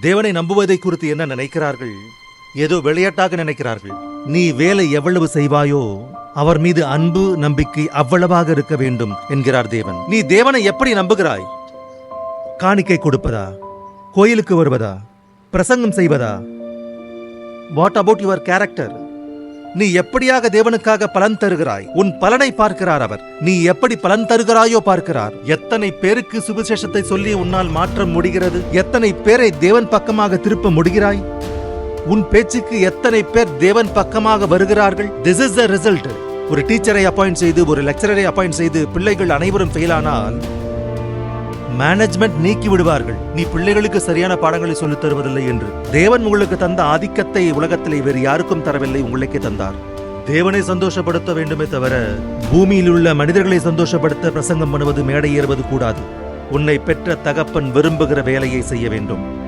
தேவனை நம்புவதை குறித்து என்ன நினைக்கிறார்கள்? ஏதோ விளையாட்டாக நினைக்கிறார்கள். நீ வேலை எவ்வளவு செய்வாயோ அவர் மீது அன்பு நம்பிக்கை அவ்வளவாக இருக்க வேண்டும் என்கிறார் தேவன். நீ தேவனை எப்படி நம்புகிறாய்? காணிக்கை கொடுப்பதா? கோயிலுக்கு வருவதா? பிரசங்கம் செய்வதா? வாட் அபவுட் யுவர் கேரக்டர் நீ எப்படியாக தேவனுக்காக பலன் தருகிறாய்? உன் பலனை பார்க்கிறார் அவர். நீ எப்படி பலன் தருகிறாயோ பார்க்கிறார். எத்தனை பேருக்கு சுவிசேஷத்தை சொல்லி உன்னால் மாற்ற முடிகிறது? எத்தனை பேரை தேவன் பக்கமாக திருப்ப முடிகிறாய்? உன் பேச்சுக்கு எத்தனை பேர் தேவன் பக்கமாக வருகிறார்கள்? திஸ் இஸ் த ரிசல்ட் ஒரு டீச்சரை அப்பாயிண்ட் செய்து ஒரு லெக்சரரை அப்பாயிண்ட் செய்து பிள்ளைகள் அனைவரும் ஃபெயிலானால் மேனேஜ்மெண்ட் நீக்கி விடுவார்கள். நீ பிள்ளைகளுக்கு சரியான பாடங்களை சொல்லித் தருவதில்லை என்று. தேவன் உங்களுக்கு தந்த ஆதிக்கத்தை உலகத்திலே வேறு யாருக்கும் தரவில்லை உங்களுக்கே தந்தார். தேவனை சந்தோஷப்படுத்த வேண்டுமே தவிர பூமியில் உள்ள மனிதர்களை சந்தோஷப்படுத்த பிரசங்கம் பண்ணுவது மேடை ஏறுவது கூடாது. உன்னை பெற்ற தகப்பன் விரும்புகிற வேலையை செய்ய வேண்டும்.